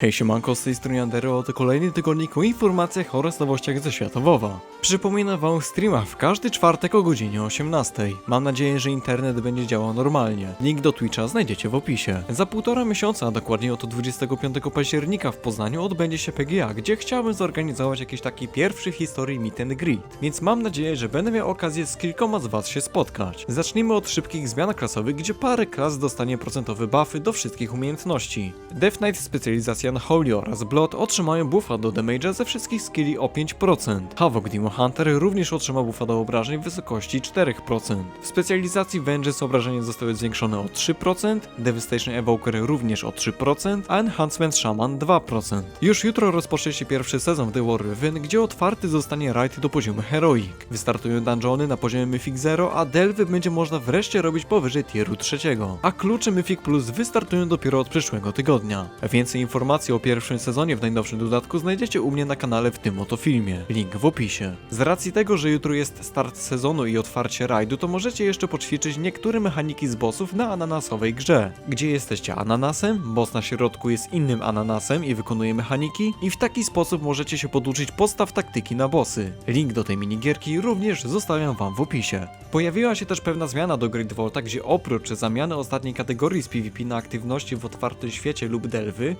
Hej siemanko, z tej strony Andero, to kolejny tygodnik o informacjach oraz nowościach ze świata WoWa. Przypominam wam o streamach w każdy czwartek o godzinie 18. Mam nadzieję, że internet będzie działał normalnie. Link do Twitcha znajdziecie w opisie. Za półtora miesiąca, a dokładnie oto 25 października w Poznaniu odbędzie się PGA, gdzie chciałbym zorganizować jakiś taki pierwszy w historii meet and greet. Więc mam nadzieję, że będę miał okazję z kilkoma z was się spotkać. Zacznijmy od szybkich zmian klasowych, gdzie parę klas dostanie procentowe buffy do wszystkich umiejętności. Death Knight specjalizacja na Holy oraz Blood otrzymają buffa do damage'a ze wszystkich skilli o 5%. Havok Demon Hunter również otrzyma buffa do obrażeń w wysokości 4%. W specjalizacji Vengeance obrażenia zostały zwiększone o 3%, Devastation Evoker również o 3%, a Enhancement Shaman 2%. Już jutro rozpocznie się pierwszy sezon w The War Within, gdzie otwarty zostanie raid do poziomu Heroic. Wystartują dungeony na poziomie Mythic Zero, a delwy będzie można wreszcie robić powyżej tieru trzeciego. A klucze Mythic Plus wystartują dopiero od przyszłego tygodnia. Więcej informacji o pierwszym sezonie w najnowszym dodatku znajdziecie u mnie na kanale w tym oto filmie. Link w opisie. Z racji tego, że jutro jest start sezonu i otwarcie rajdu, to możecie jeszcze poćwiczyć niektóre mechaniki z bossów na ananasowej grze. Gdzie jesteście ananasem, boss na środku jest innym ananasem i wykonuje mechaniki i w taki sposób możecie się poduczyć postaw taktyki na bossy. Link do tej minigierki również zostawiam wam w opisie. Pojawiła się też pewna zmiana do Great Volta, gdzie oprócz zamiany ostatniej kategorii z PvP na aktywności w otwartym świecie lub delwy,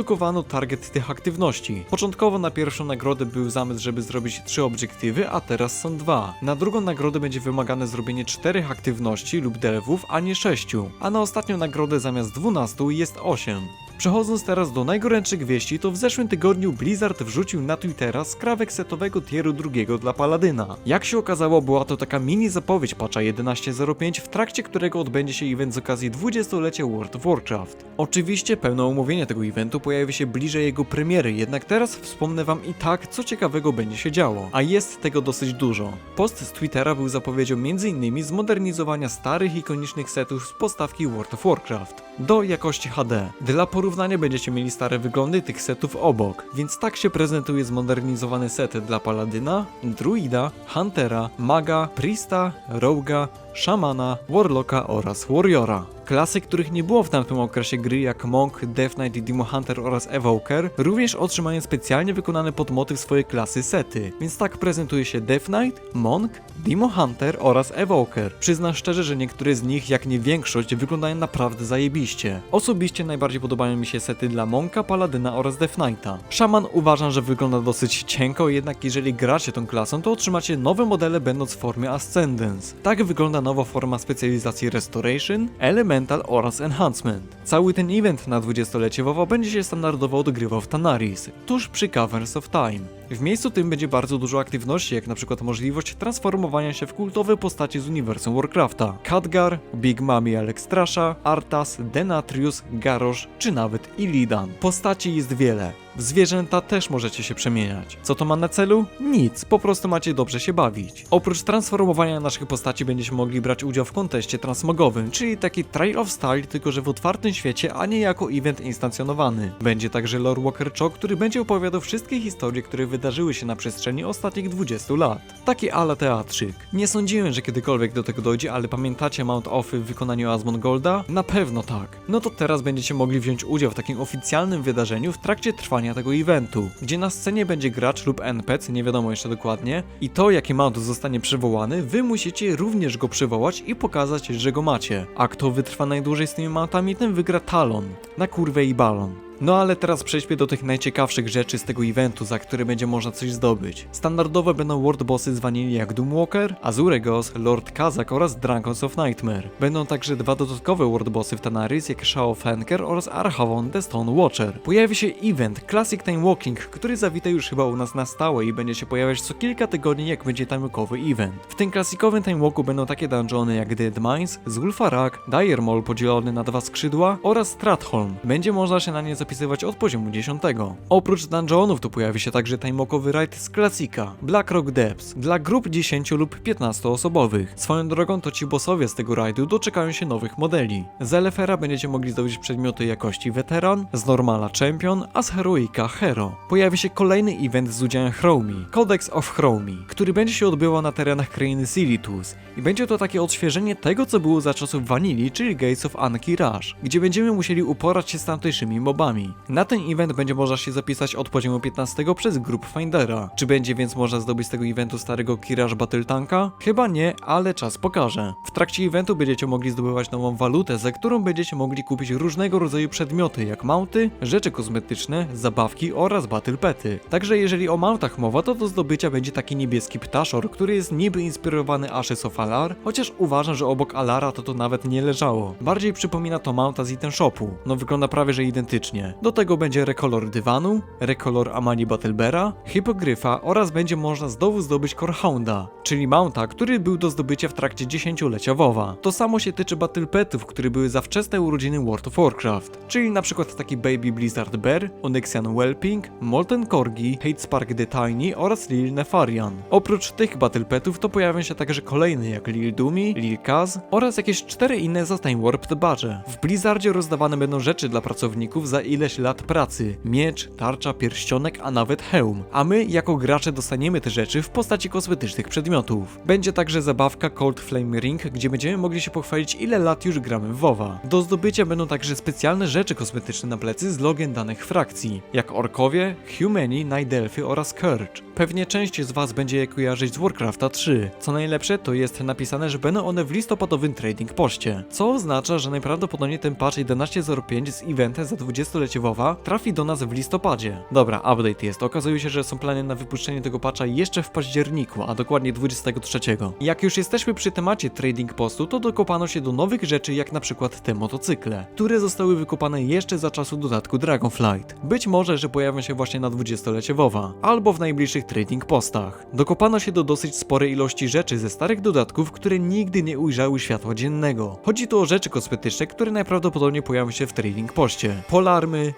zredukowano target tych aktywności. Początkowo na pierwszą nagrodę był zamysł, żeby zrobić trzy obiektywy, a teraz są dwa. Na drugą nagrodę będzie wymagane zrobienie czterech aktywności lub delwów, a nie sześciu. A na ostatnią nagrodę zamiast 12 jest 8. Przechodząc teraz do najgorętszych wieści, to w zeszłym tygodniu Blizzard wrzucił na Twittera skrawek setowego tieru drugiego dla Paladyna. Jak się okazało, była to taka mini zapowiedź patcha 11.05, w trakcie którego odbędzie się event z okazji 20-lecia World of Warcraft. Oczywiście pełne omówienie tego eventu pojawi się bliżej jego premiery, jednak teraz wspomnę wam i tak, co ciekawego będzie się działo. A jest tego dosyć dużo. Post z Twittera był zapowiedzią m.in. zmodernizowania starych, ikonicznych setów z postawki World of Warcraft do jakości HD. Dla porównania będziecie mieli stare wyglądy tych setów obok, więc tak się prezentuje zmodernizowany set dla Paladyna, Druida, Huntera, Maga, Priesta, Roga, Szamana, Warlocka oraz Warriora. Klasy, których nie było w tamtym okresie gry jak Monk, Death Knight i Demon Hunter oraz Evoker, również otrzymają specjalnie wykonane pod motyw swojej klasy sety. Więc tak prezentuje się Death Knight, Monk, Demon Hunter oraz Evoker. Przyznam szczerze, że niektóre z nich, jak nie większość, wyglądają naprawdę zajebiście. Osobiście najbardziej podobają mi się sety dla Monka, Paladyna oraz Death Knighta. Szaman uważam, że wygląda dosyć cienko, jednak jeżeli gracie tą klasą, to otrzymacie nowe modele będąc w formie Ascendance. Tak wygląda nowa forma specjalizacji Restoration, Elemental oraz Enhancement. Cały ten event na 20-lecie WoWa będzie się standardowo odgrywał w Tanaris, tuż przy Caverns of Time. W miejscu tym będzie bardzo dużo aktywności, jak na przykład możliwość transformowania się w kultowe postacie z uniwersum Warcrafta. Khadgar, Big Mami Alexstrasza, Arthas, Denatrius, Garrosh czy nawet Illidan. Postaci jest wiele. W zwierzęta też możecie się przemieniać. Co to ma na celu? Nic, po prostu macie dobrze się bawić. Oprócz transformowania naszych postaci będziecie mogli brać udział w konteście transmogowym, czyli taki Trail of Style, tylko że w otwartym świecie, a nie jako event instancjonowany. Będzie także Lore Walker Cho, który będzie opowiadał wszystkie historie, które wydarzyły się na przestrzeni ostatnich 20 lat. Taki ala teatrzyk. Nie sądziłem, że kiedykolwiek do tego dojdzie, ale pamiętacie Mount Offy w wykonaniu Asmongolda? Na pewno tak. No to teraz będziecie mogli wziąć udział w takim oficjalnym wydarzeniu w trakcie trwania tego eventu, gdzie na scenie będzie gracz lub NPC, nie wiadomo jeszcze dokładnie, i to jaki mount zostanie przywołany, wy musicie również go przywołać i pokazać, że go macie. A kto wytrwa najdłużej z tymi mountami, ten wygra talon, na kurwę i balon. No ale teraz przejdźmy do tych najciekawszych rzeczy z tego eventu, za które będzie można coś zdobyć. Standardowe będą world bossy z vanili jak Doomwalker, Azuregos, Lord Kazak oraz Dragons of Nightmare. Będą także dwa dodatkowe world bossy w Tanaris jak Shao Fenker oraz Archavon the Stone Watcher. Pojawi się event Classic Time Walking, który zawita już chyba u nas na stałe i będzie się pojawiać co kilka tygodni jak będzie time'owy event. W tym klasikowym time walku będą takie dungeony jak Dead Mines, Zulfarak, Dire Maul podzielony na dwa skrzydła oraz Stratholm. Będzie można się na nie zapisywać od poziomu 10. Oprócz dungeonów tu pojawi się także timeokowy raid z klasika Blackrock Depths dla grup 10 lub 15 osobowych. Swoją drogą to ci bossowie z tego rajdu doczekają się nowych modeli. Z Elefera będziecie mogli zdobyć przedmioty jakości Weteran, z Normala Champion, a z Heroika Hero. Pojawi się kolejny event z udziałem Chromie, Codex of Chromie, który będzie się odbywał na terenach krainy Silitus i będzie to takie odświeżenie tego co było za czasów Vanilli, czyli Gates of Anki Rush, gdzie będziemy musieli uporać się z tamtejszymi mobami. Na ten event będzie można się zapisać od poziomu 15 przez Group Findera. Czy będzie więc można zdobyć z tego eventu starego Kiraż Battle Tanka? Chyba nie, ale czas pokaże. W trakcie eventu będziecie mogli zdobywać nową walutę, za którą będziecie mogli kupić różnego rodzaju przedmioty, jak mounty, rzeczy kosmetyczne, zabawki oraz battle pety. Także jeżeli o mountach mowa, to do zdobycia będzie taki niebieski ptaszor, który jest niby inspirowany Ashes of Alar, chociaż uważam, że obok Alara to to nawet nie leżało. Bardziej przypomina to mounta z item shopu. No wygląda prawie, że identycznie. Do tego będzie rekolor dywanu, rekolor Amani Battlebera, hipogryfa oraz będzie można znowu zdobyć Corhounda, czyli mounta, który był do zdobycia w trakcie 10-lecia WoWa. To samo się tyczy battle petów, które były za wczesne urodziny World of Warcraft, czyli na przykład taki Baby Blizzard Bear, Onyxian Whelping, Molten Corgi, Hate Spark the Tiny oraz Lil Nefarian. Oprócz tych battle petów to pojawią się także kolejne jak Lil Dumi, Lil Kaz oraz jakieś cztery inne za Time Warped Badge. W Blizzardzie rozdawane będą rzeczy dla pracowników za ileś lat pracy. Miecz, tarcza, pierścionek, a nawet hełm. A my jako gracze dostaniemy te rzeczy w postaci kosmetycznych przedmiotów. Będzie także zabawka Cold Flame Ring, gdzie będziemy mogli się pochwalić ile lat już gramy w WoWa. Do zdobycia będą także specjalne rzeczy kosmetyczne na plecy z logiem danych frakcji, jak Orkowie, Humani, Night Elfy oraz Kurge. Pewnie część z was będzie je kojarzyć z Warcrafta 3. Co najlepsze, to jest napisane, że będą one w listopadowym trading poście, co oznacza, że najprawdopodobniej ten patch 11.05 z eventem za 20-lecie WoWa trafi do nas w listopadzie. Dobra, update jest. Okazuje się, że są plany na wypuszczenie tego patcha jeszcze w październiku, a dokładnie 23. Jak już jesteśmy przy temacie trading postu, to dokopano się do nowych rzeczy, jak na przykład te motocykle, które zostały wykopane jeszcze za czasu dodatku Dragonflight. Być może, że pojawią się właśnie na 20-lecie WoWa, albo w najbliższych trading postach. Dokopano się do dosyć sporej ilości rzeczy ze starych dodatków, które nigdy nie ujrzały światła dziennego. Chodzi tu o rzeczy kosmetyczne, które najprawdopodobniej pojawią się w trading poście.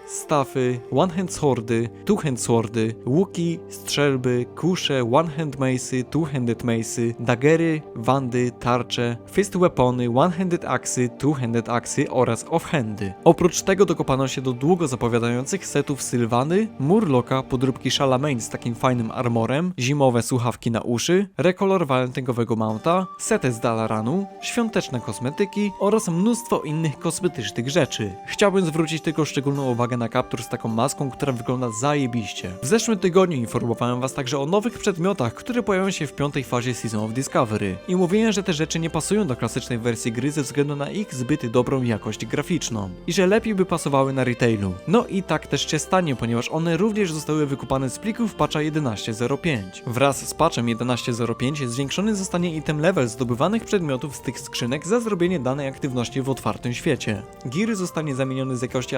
Stafy, one-hand swordy, two-hand swordy, łuki, strzelby, kusze, one-hand mace'y, two-handed mace'y, dagery, wandy, tarcze, fist weapony, one-handed axy, two-handed axy oraz off-handy. Oprócz tego dokopano się do długo zapowiadających setów Sylwany, Murloka, podróbki Charlemagne z takim fajnym armorem, zimowe słuchawki na uszy, rekolor walentynkowego mounta, sety z Dalaranu, świąteczne kosmetyki oraz mnóstwo innych kosmetycznych rzeczy. Chciałbym zwrócić tylko szczególną uwagę na kaptur z taką maską, która wygląda zajebiście. W zeszłym tygodniu informowałem was także o nowych przedmiotach, które pojawią się w piątej fazie Season of Discovery. I mówiłem, że te rzeczy nie pasują do klasycznej wersji gry ze względu na ich zbyt dobrą jakość graficzną i że lepiej by pasowały na retailu. No i tak też się stanie, ponieważ one również zostały wykupane z plików patcha 11.05. Wraz z patchem 11.05 zwiększony zostanie item level zdobywanych przedmiotów z tych skrzynek za zrobienie danej aktywności w otwartym świecie. Gear zostanie zamieniony z jakości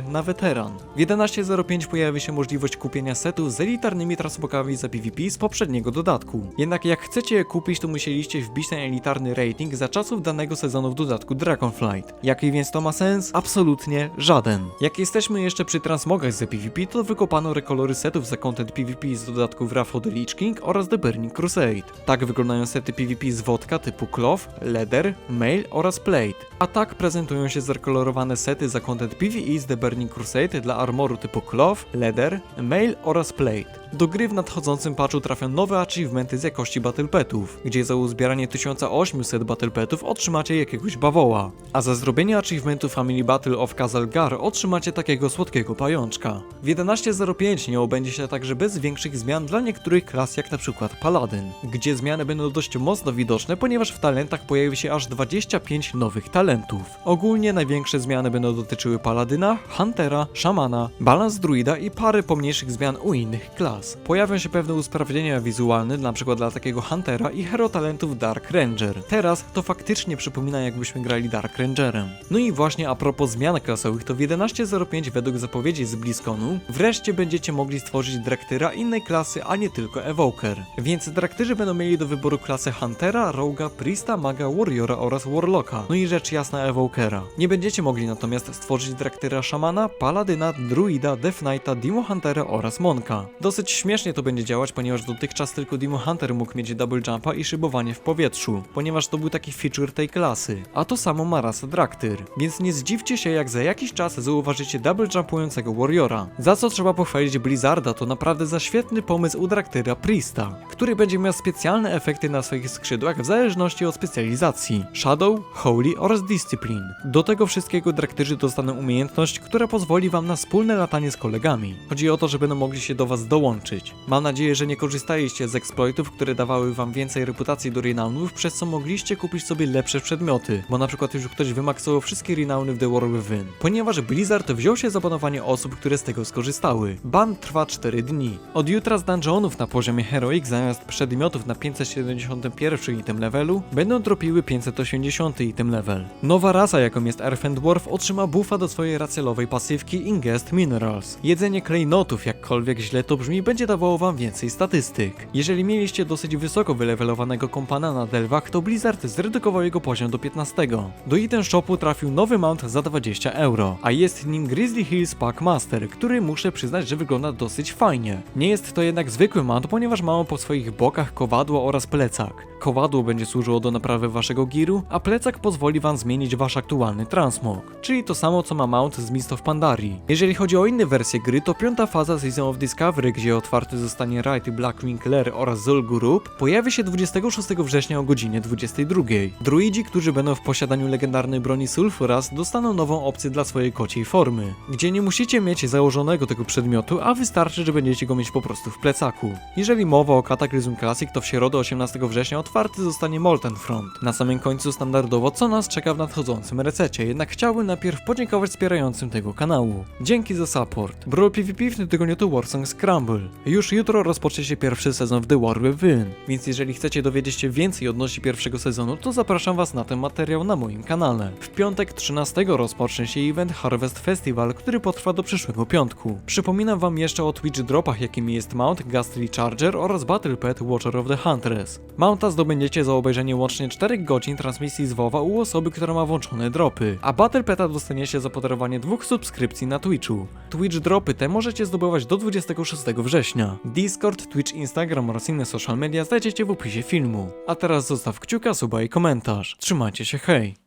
Na Veteran. W 11.05 pojawi się możliwość kupienia setów z elitarnymi trasbokami za PvP z poprzedniego dodatku. Jednak jak chcecie je kupić, to musieliście wbić ten elitarny rating za czasów danego sezonu w dodatku Dragonflight. Jaki więc to ma sens? Absolutnie żaden. Jak jesteśmy jeszcze przy transmogach za PvP, to wykopano rekolory setów za content PvP z dodatków Wrath of the Lich King oraz The Burning Crusade. Tak wyglądają sety PvP z wodka typu Cloth, Leather, Mail oraz Plate. A tak prezentują się zrekolorowane sety za content PvE z The Burning Crusade dla armoru typu Cloth, Leather, Mail oraz Plate. Do gry w nadchodzącym patchu trafią nowe achievementy z jakości Battle Petów, gdzie za uzbieranie 1800 Battle Petów otrzymacie jakiegoś bawoła, a za zrobienie achievementu Family Battle of Kazalgar otrzymacie takiego słodkiego pajączka. W 11.05 nie obędzie się także bez większych zmian dla niektórych klas jak na przykład Paladyn, gdzie zmiany będą dość mocno widoczne, ponieważ w talentach pojawi się aż 25 nowych talentów. Ogólnie największe zmiany będą dotyczyły Paladyna, Huntera, Szamana, Balans Druida i parę pomniejszych zmian u innych klas. Pojawią się pewne usprawnienia wizualne, np. dla takiego Huntera i hero talentów Dark Ranger. Teraz to faktycznie przypomina jakbyśmy grali Dark Rangerem. No i właśnie a propos zmian klasowych, to w 11.05 według zapowiedzi z BlizzConu wreszcie będziecie mogli stworzyć Draktyra innej klasy, a nie tylko Evoker. Więc Draktyrzy będą mieli do wyboru klasę Huntera, Roga, Priesta, Maga, Warriora oraz Warlocka. No i rzecz jasna Evokera. Nie będziecie mogli natomiast stworzyć Draktyra Szamana, Paladyna, Druida, Death Knighta, Demo Huntera oraz Monka. Dosyć śmiesznie to będzie działać, ponieważ dotychczas tylko Demo Hunter mógł mieć double jumpa i szybowanie w powietrzu, ponieważ to był taki feature tej klasy. A to samo ma rasa Draktyr. Więc nie zdziwcie się jak za jakiś czas zauważycie double jumpującego Warriora. Za co trzeba pochwalić Blizzarda to naprawdę za świetny pomysł u Draktyra Priesta, który będzie miał specjalne efekty na swoich skrzydłach w zależności od specjalizacji Shadow, Holy oraz Discipline. Do tego wszystkiego Draktyrzy dostaną umiejętność która pozwoli wam na wspólne latanie z kolegami. Chodzi o to, że będą mogli się do was dołączyć. Mam nadzieję, że nie korzystaliście z exploitów, które dawały wam więcej reputacji do renownów, przez co mogliście kupić sobie lepsze przedmioty, bo na przykład już ktoś wymaksował wszystkie renowny w The War Within. Ponieważ Blizzard wziął się za banowanie osób, które z tego skorzystały. Ban trwa 4 dni. Od jutra z dungeonów na poziomie Heroic zamiast przedmiotów na 571 item levelu będą dropiły 580 item level. Nowa rasa jaką jest Earth Dwarf otrzyma buffa do swojej racelowej pasywki Ingest Minerals. Jedzenie klejnotów, jakkolwiek źle to brzmi, będzie dawało wam więcej statystyk. Jeżeli mieliście dosyć wysoko wylewelowanego kompana na delwach, to Blizzard zredukował jego poziom do 15. Do item shopu trafił nowy mount za 20 euro, a jest nim Grizzly Hills Pack Master, który muszę przyznać, że wygląda dosyć fajnie. Nie jest to jednak zwykły mount, ponieważ ma on po swoich bokach kowadło oraz plecak. Kowadło będzie służyło do naprawy waszego giru, a plecak pozwoli wam zmienić wasz aktualny transmog, czyli to samo co ma mount z Mist of Pandarii. Jeżeli chodzi o inne wersje gry, to piąta faza Season of Discovery, gdzie otwarty zostanie Right Blackwing Lair oraz Zul'Gurub, pojawi się 26 września o godzinie 22. Druidzi, którzy będą w posiadaniu legendarnej broni Sulfuras, dostaną nową opcję dla swojej kociej formy, gdzie nie musicie mieć założonego tego przedmiotu, a wystarczy, że będziecie go mieć po prostu w plecaku. Jeżeli mowa o Cataclysm Classic, to w środę 18 września otwarty zostanie Molten Front. Na samym końcu standardowo, co nas czeka w nadchodzącym resecie, jednak chciałbym najpierw podziękować wspierającym tego kanału. Dzięki za support. Brawl PvP w tym tygodniu to Warsong Scramble. Już jutro rozpocznie się pierwszy sezon w The War Within, więc jeżeli chcecie dowiedzieć się więcej odnośnie pierwszego sezonu, to zapraszam was na ten materiał na moim kanale. W piątek 13 rozpocznie się event Harvest Festival, który potrwa do przyszłego piątku. Przypominam wam jeszcze o Twitch dropach, jakimi jest Mount, Ghastly Charger oraz Battle Pet Watcher of the Huntress. Mounta zdobędziecie za obejrzenie łącznie 4 godzin transmisji z WoWa u osoby, która ma włączone dropy, a Battle Peta dostaniecie za podarowanie dwóch subskrypcji na Twitchu. Twitch dropy te możecie zdobywać do 26 września. Discord, Twitch, Instagram oraz inne social media znajdziecie w opisie filmu. A teraz zostaw kciuka, suba i komentarz. Trzymajcie się, hej!